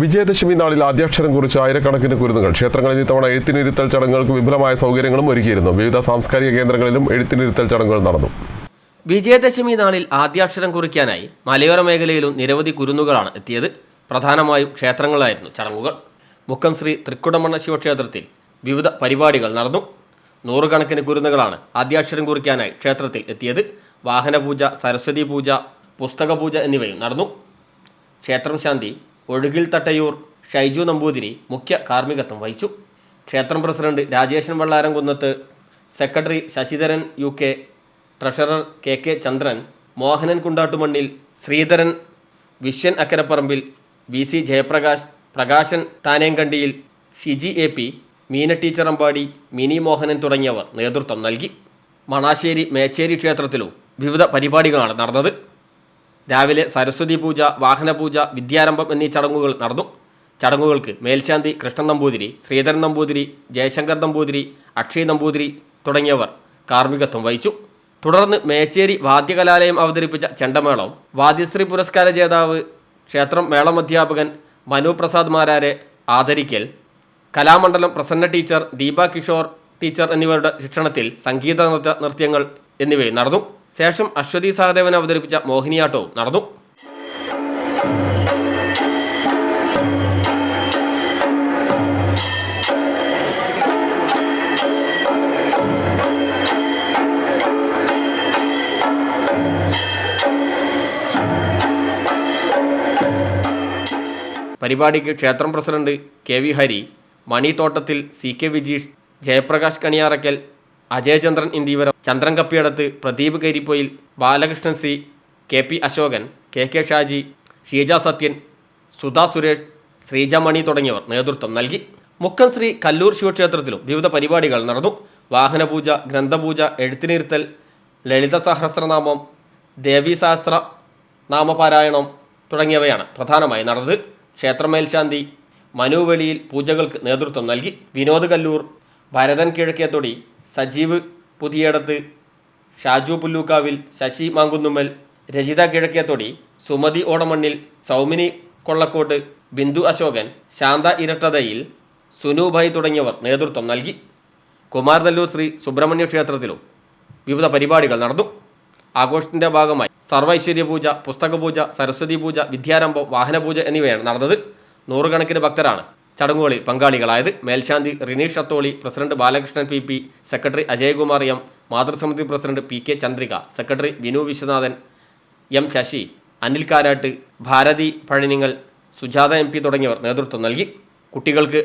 വിജയദശമി നാളിൽ ആദ്യാക്ഷരം കുറിച്ച് ആയിരക്കണക്കിന് കുരുന്നുകൾ. ക്ഷേത്രങ്ങളിൽ ഇത്തവണ എഴുത്തിനിരുത്തൽ ചടങ്ങുകൾക്ക് വിപുലമായ സൗകര്യങ്ങളും ഒരുക്കിയിരുന്നു. വിവിധ സാംസ്കാരിക കേന്ദ്രങ്ങളിലും എഴുത്തിനിരുത്തൽ ചടങ്ങുകൾ നടന്നു. വിജയദശമി നാളിൽ ആദ്യാക്ഷരം കുറിക്കാനായി മലയോര മേഖലയിലും നിരവധി കുരുന്നുകളാണ് എത്തിയത്. പ്രധാനമായും ക്ഷേത്രങ്ങളായിരുന്നു ചടങ്ങുകൾ. മുക്കം ശ്രീ തൃക്കുടമണ്ണ ശിവക്ഷേത്രത്തിൽ വിവിധ പരിപാടികൾ നടന്നു. നൂറുകണക്കിന് കുരുന്നുകളാണ് ആദ്യാക്ഷരം കുറിക്കാനായി ക്ഷേത്രത്തിൽ എത്തിയത്. വാഹനപൂജ സരസ്വതി പൂജ പുസ്തക പൂജ എന്നിവയും നടന്നു. ക്ഷേത്രം ശാന്തി ഒഴുകിൽ തട്ടയൂർ ഷൈജു നമ്പൂതിരി മുഖ്യ കാർമ്മികത്വം വഹിച്ചു. ക്ഷേത്രം president Rajeshan Vallaramkunnath secretary Sasidharan U K treasurer K K Chandran Mohanan Kundattumannil Sreedharan Viswan Akkaraparambil V C Jayaprakash Prakashan Thanenkandiyil Shiji A P Meena teacher Ambadi Mini Mohanan തുടങ്ങിയവർ നേതൃത്വം നൽകി. മണാശ്ശേരി മേച്ചേരി ക്ഷേത്രത്തിലും വിവിധ പരിപാടികളാണ് നടന്നത്. രാവിലെ സരസ്വതി പൂജ വാഹനപൂജ വിദ്യാരംഭം എന്നീ ചടങ്ങുകൾ നടന്നു. ചടങ്ങുകൾക്ക് മേൽശാന്തി കൃഷ്ണൻ നമ്പൂതിരി ശ്രീധരൻ നമ്പൂതിരി ജയശങ്കർ നമ്പൂതിരി അക്ഷയ് നമ്പൂതിരി തുടങ്ങിയവർ കാർമ്മികത്വം വഹിച്ചു. തുടർന്ന് മേച്ചേരി വാദ്യകലാലയം അവതരിപ്പിച്ച ചെണ്ടമേളം വാദ്യശ്രീ പുരസ്കാര ജേതാവ് ക്ഷേത്രം മേളമധ്യാപകൻ മനു പ്രസാദ് മാരാരെ ആദരിക്കൽ കലാമണ്ഡലം പ്രസന്ന ടീച്ചർ ദീപ കിഷോർ ടീച്ചർ എന്നിവരുടെ ശിക്ഷണത്തിൽ സംഗീത നൃത്യങ്ങൾ എന്നിവയും നടന്നു. ശേഷം അശ്വതി സഹദേവൻ അവതരിപ്പിച്ച മോഹിനിയാട്ടവും നടന്നു. പരിപാടിക്ക് ക്ഷേത്രം president K V Hari Manithottathil C K Vijeesh Jayaprakash Kaniyarakkal Ajayachandran എന്നിവർ Chandran Kappiyadath Pradeep Karippoyil Balakrishnan C K P Ashokan K K Shaji Sheeja Sathyan Sudha Suresh Sreeja Mani തുടങ്ങിയവർ നേതൃത്വം നൽകി. മുക്കം ശ്രീ കല്ലൂർ ശിവക്ഷേത്രത്തിലും വിവിധ പരിപാടികൾ നടന്നു. വാഹനപൂജ ഗ്രന്ഥപൂജ എഴുത്തിനിരുത്തൽ ലളിത സഹസ്രനാമം ദേവീശാസ്ത്ര നാമപാരായണം തുടങ്ങിയവയാണ് പ്രധാനമായി നടന്നത്. ക്ഷേത്രമേൽശാന്തി മനുവെളിയിൽ പൂജകൾക്ക് നേതൃത്വം നൽകി. വിനോദ് കല്ലൂർ ഭരതൻ കിഴക്കേത്തൊടി സജീവ് പുതിയടത്ത് ഷാജു പുല്ലൂക്കാവിൽ ശശി മാങ്കുന്നുമ്മൽ രചിത കിഴക്കേത്തൊടി സുമതി ഓടമണ്ണിൽ സൗമിനി കൊള്ളക്കോട്ട് ബിന്ദു അശോകൻ ശാന്ത ഇരട്ടതയിൽ സുനുഭായ് തുടങ്ങിയവർ നേതൃത്വം നൽകി. കുമാരനല്ലൂർ ശ്രീ സുബ്രഹ്മണ്യ ക്ഷേത്രത്തിലും വിവിധ പരിപാടികൾ നടന്നു. ആഘോഷത്തിന്റെ ഭാഗമായി സർവൈശ്വര്യ പൂജ പുസ്തക പൂജ സരസ്വതി പൂജ വിദ്യാരംഭം വാഹനപൂജ എന്നിവയാണ് നടന്നത്. നൂറുകണക്കിന് ഭക്തരാണ് ചടങ്ങുകളിൽ പങ്കാളികളായത് മേൽശാന്തി Rineesh Atholi president Balakrishnan P P secretary Ajaykumar M മാതൃസമിതി president P K Chandrika secretary Vinu Viswanathan M Sasi Anil Karat Bharathi Pazhaningal Sujatha M P തുടങ്ങിയവർ നേതൃത്വം നൽകി. കുട്ടികൾക്ക്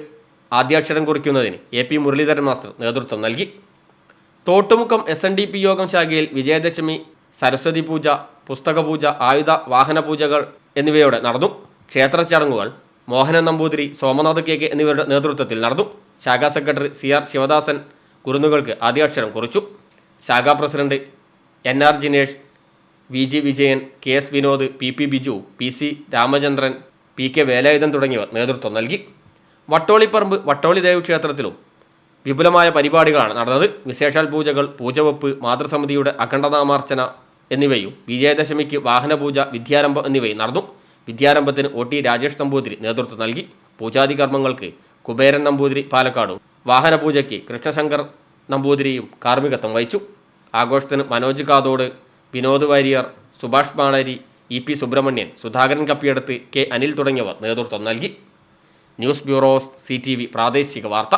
ആദ്യാക്ഷരം കുറിക്കുന്നതിന് എ പി മുരളീധരൻ മാസ്റ്റർ നേതൃത്വം നൽകി. Thottumukkam S N D P Yogam ശാഖയിൽ വിജയദശമി സരസ്വതി പൂജ പുസ്തക പൂജ ആയുധ വാഹന പൂജകൾ എന്നിവയോടെ നടന്നു. ക്ഷേത്ര ചടങ്ങുകൾ മോഹനൻ നമ്പൂതിരി സോമനാഥ് കെ കെ എന്നിവരുടെ നേതൃത്വത്തിൽ നടന്നു. ശാഖാ സെക്രട്ടറി സി ആർ ശിവദാസൻ കുരുന്നുകൾക്ക് ആദ്യാക്ഷരം കുറിച്ചു. ശാഖാ president N R Jinesh V G Vijayan K S Vinod P P Biju P C Ramachandran P K Velayudhan തുടങ്ങിയവർ നേതൃത്വം നൽകി. വട്ടോളിപ്പറമ്പ് വട്ടോളി ദേവക്ഷേത്രത്തിലും വിപുലമായ പരിപാടികളാണ് നടന്നത്. വിശേഷാൽ പൂജകൾ പൂജവെപ്പ് മാതൃസമിതിയുടെ അഖണ്ഡനാമാർച്ചന എന്നിവയും വിജയദശമിക്ക് വാഹനപൂജ വിദ്യാരംഭം എന്നിവയും നടന്നു. വിദ്യാരംഭത്തിന് ഒ ടി രാജേഷ് നമ്പൂതിരി നേതൃത്വം നൽകി. പൂജാതി കർമ്മങ്ങൾക്ക് കുബേരൻ നമ്പൂതിരി പാലക്കാടും വാഹനപൂജയ്ക്ക് കൃഷ്ണശങ്കർ നമ്പൂതിരിയും കാർമ്മികത്വം വഹിച്ചു. ആഘോഷത്തിന് Manoj Kathod Vinod Warrier Subhash Banari E P Subrahmanian Sudhakaran Kappiyeduth K Anil തുടങ്ങിയവർ നേതൃത്വം നൽകി. ന്യൂസ് ബ്യൂറോസ് സി പ്രാദേശിക വാർത്ത.